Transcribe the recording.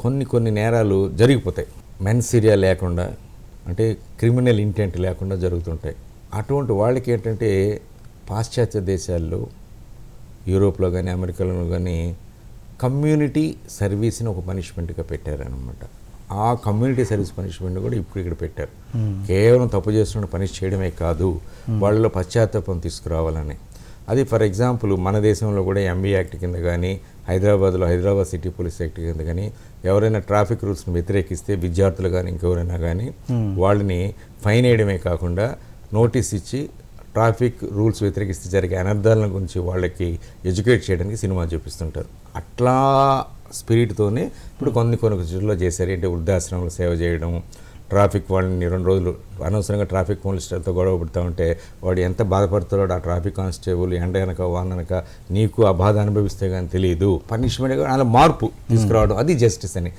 కొన్ని కొన్ని నేరాలు జరిగిపోతాయి. మెన్సీరియా లేకుండా అంటే క్రిమినల్ ఇంటెంట్ లేకుండా జరుగుతుంటాయి. అటువంటి వాళ్ళకి ఏంటంటే పాశ్చాత్య దేశాల్లో యూరోప్లో కానీ అమెరికాలో కానీ కమ్యూనిటీ సర్వీస్ని ఒక పనిష్మెంట్గా పెట్టారనమాట ఆ కమ్యూనిటీ సర్వీస్ పనిష్మెంట్ కూడా ఇప్పుడు ఇక్కడ పెట్టారు. కేవలం తప్పు చేస్తున్న పనిష్ చేయడమే కాదు వాళ్ళలో పశ్చాత్తాపం తీసుకురావాలని. అది ఫర్ ఎగ్జాంపుల్ మన దేశంలో కూడా ఎంబీ యాక్ట్ కింద కానీ హైదరాబాద్లో హైదరాబాద్ సిటీ పోలీస్ యాక్ట్ కింద కానీ ఎవరైనా ట్రాఫిక్ రూల్స్ని వ్యతిరేకిస్తే విద్యార్థులు కానీ ఇంకెవరైనా కానీ వాళ్ళని ఫైన్ వేయడమే కాకుండా నోటీస్ ఇచ్చి ట్రాఫిక్ రూల్స్ వ్యతిరేకిస్తే జరిగే అనర్థాల గురించి వాళ్ళకి ఎడ్యుకేట్ చేయడానికి సినిమా చూపిస్తుంటారు. అట్లా స్పిరిట్తోనే ఇప్పుడు కొన్ని కొన్ని చోట్ల చేశారు. అంటే వృద్ధాశ్రమంలో సేవ చేయడం ట్రాఫిక్ వాళ్ళని రెండు రోజులు అనవసరంగా ట్రాఫిక్ పోలీసులతో గొడవ పడుతూ ఉంటే వాడు ఎంత బాధపడుతున్నాడు ఆ ట్రాఫిక్ కానిస్టేబుల్ ఎండ వెనక వాన నీకు ఆ బాధ అనుభవిస్తే కానీ తెలియదు పనిష్మెంట్ అలా మార్పు తీసుకురావడం అది జస్టిస్ అని.